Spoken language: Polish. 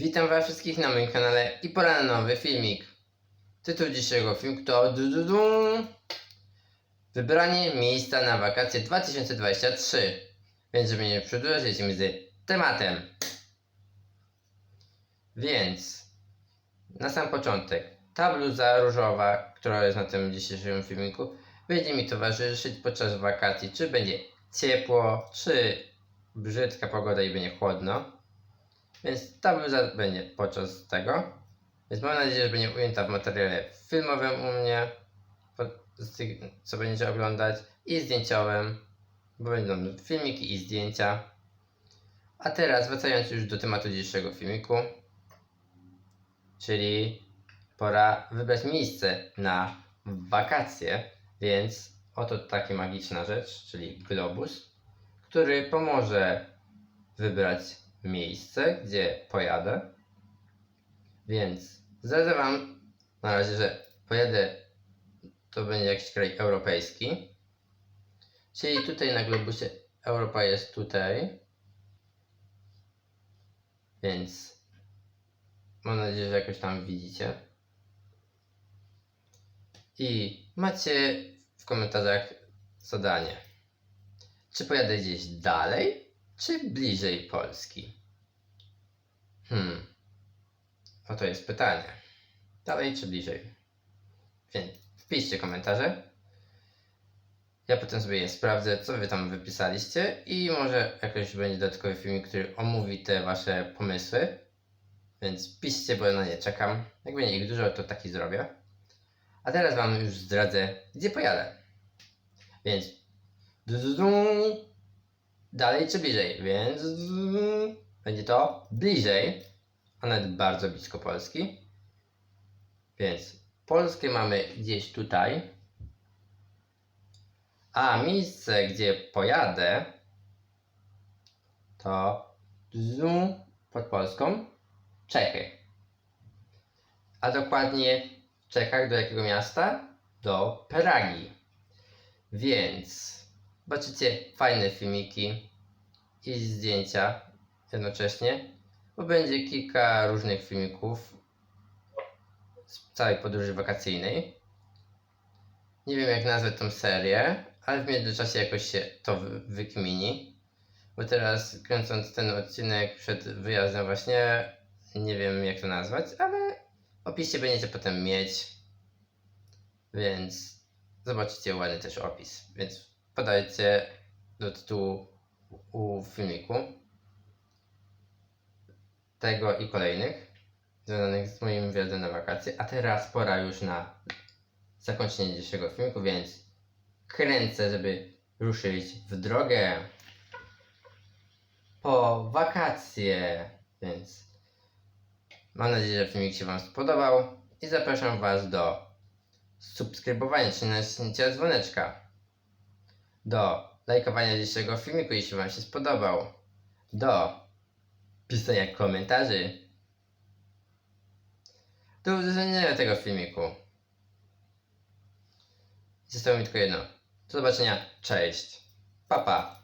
Witam was wszystkich na moim kanale i pora na nowy filmik. Tytuł dzisiejszego filmu to du, du, du. Wybranie miejsca na wakacje 2023. Więc żeby nie przedłużać, lecimy z tematem. Więc na sam początek ta bluza różowa, która jest na tym dzisiejszym filmiku, będzie mi towarzyszyć podczas wakacji. Czy będzie ciepło, czy brzydka pogoda i będzie chłodno. Więc ta bluza będzie podczas tego. Więc mam nadzieję, że będzie ujęta w materiale filmowym u mnie, co będziecie oglądać, i zdjęciowym, bo będą filmiki i zdjęcia. A teraz wracając już do tematu dzisiejszego filmiku, czyli pora wybrać miejsce na wakacje, więc oto taka magiczna rzecz, czyli globus, który pomoże wybrać miejsce, gdzie pojadę. Więc zdradzę Wam na razie, że pojadę, to będzie jakiś kraj europejski. Czyli tutaj na globusie Europa jest tutaj. Więc mam nadzieję, że jakoś tam widzicie. I macie w komentarzach zadanie. Czy pojadę gdzieś dalej, czy bliżej Polski? Hmm. Oto jest pytanie. Dalej czy bliżej? Więc wpiszcie komentarze. Ja potem sobie je sprawdzę, co wy tam wypisaliście i może jakoś będzie dodatkowy filmik, który omówi te wasze pomysły. Więc piszcie, bo na nie czekam. Jak będzie ich dużo, to taki zrobię. A teraz wam już zdradzę, gdzie pojadę. Więc du, du, du, dalej czy bliżej? Więc będzie to bliżej, a nawet bardzo blisko Polski. Więc Polskę mamy gdzieś tutaj. A miejsce, gdzie pojadę, to pod Polską Czechy. A dokładnie w Czechach do jakiego miasta? Do Pragi. Więc zobaczycie fajne filmiki i zdjęcia jednocześnie, bo będzie kilka różnych filmików z całej podróży wakacyjnej. Nie wiem jak nazwać tą serię, ale w międzyczasie jakoś się to wy- wykmini. Bo teraz kręcąc ten odcinek przed wyjazdem właśnie nie wiem jak to nazwać, ale opisie będziecie potem mieć. Więc zobaczycie ładny też opis. Więc podajcie do tytułu u filmiku tego i kolejnych związanych z moim wyjazdem na wakacje. A teraz pora już na zakończenie dzisiejszego filmiku, więc kręcę, żeby ruszyć w drogę po wakacje. Więc mam nadzieję, że filmik się Wam spodobał i zapraszam Was do subskrybowania czy naciśnięcia dzwoneczka, do lajkowania dzisiejszego filmiku, jeśli Wam się spodobał, do pisania komentarzy. Do udostępnienia tego filmiku. Zostało mi tylko jedno. Do zobaczenia. Cześć. Pa, pa.